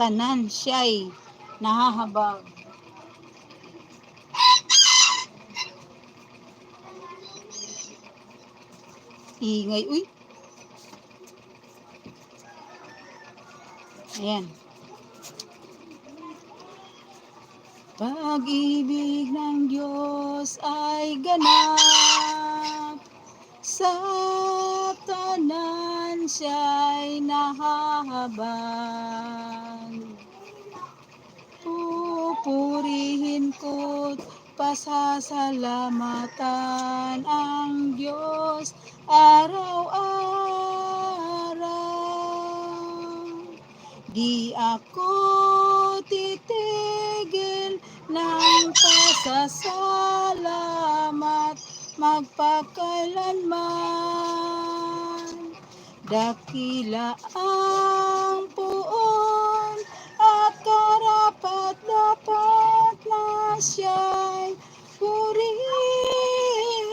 tanan siya'y nahahabag. Ingay, uy. Ayan. Pag-ibig ng Diyos ay ganap sa tanan siya'y nahahabag. Pupurihin ko't pasasalamatan ang Diyos araw-araw. Di ako titigil ng pasasalamat magpakailanman. Dakila ang puon at karapat dapat na siya'y purihin.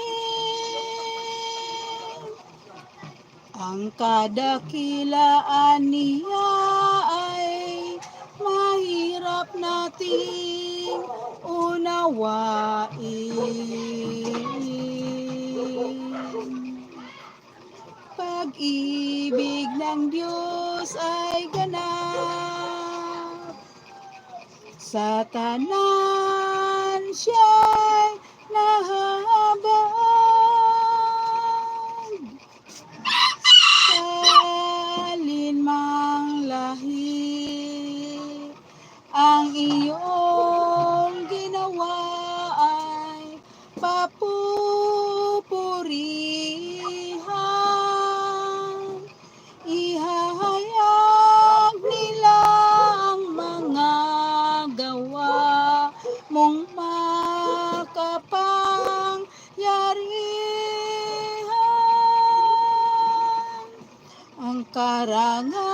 Ang kadakilaan niya ay mahirap nating unawain. Pag-ibig ng Diyos ay ganap sa ang karangalan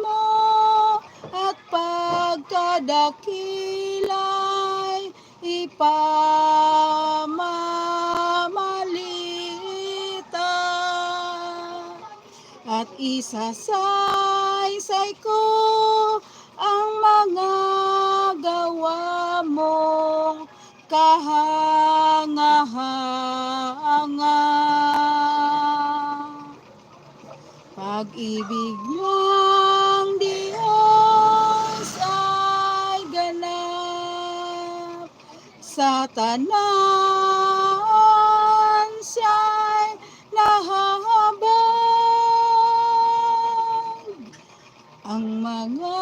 mo at pagkadakilay ipamamalita at isasaysay ko Pag-ibig ng Diyos ay ganap sa tanan siya'y nahahabag. Ang mga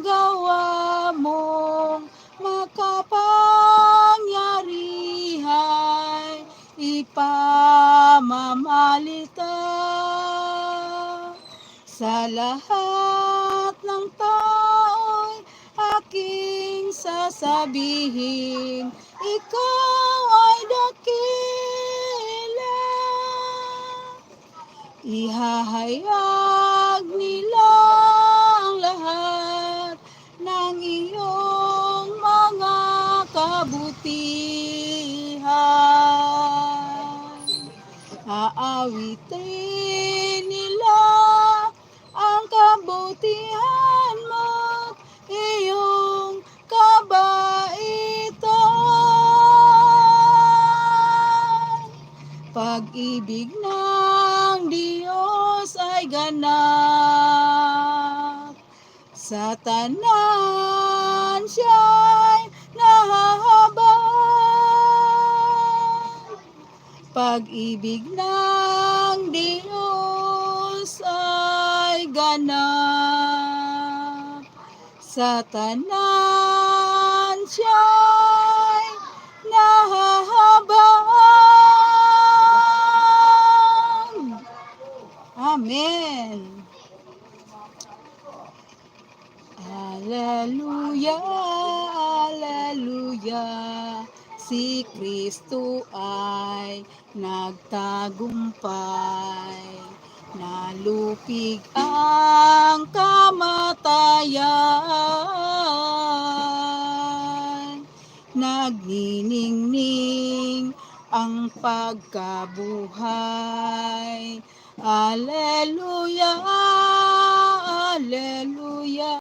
gawa mong makapangyarihan ipamamalita sa lahat ng tao'y aking sasabihin ikaw ay dakila. Ihahayag nila ang lahat ng iyong mga kabutihan. Aawitin kabutihan mo iyong kabaitan. Pag-ibig ng Diyos ay ganap. Sa tanan siya'y nahahabag. Pag-ibig ng Diyos ay ganap sa tanan siya'y nahahabag. Amen. Aleluya, aleluya, si Kristo ay nagtagumpay. Nalupig ang kamatayan. Nagniningning ang pagkabuhay. Aleluya, aleluya.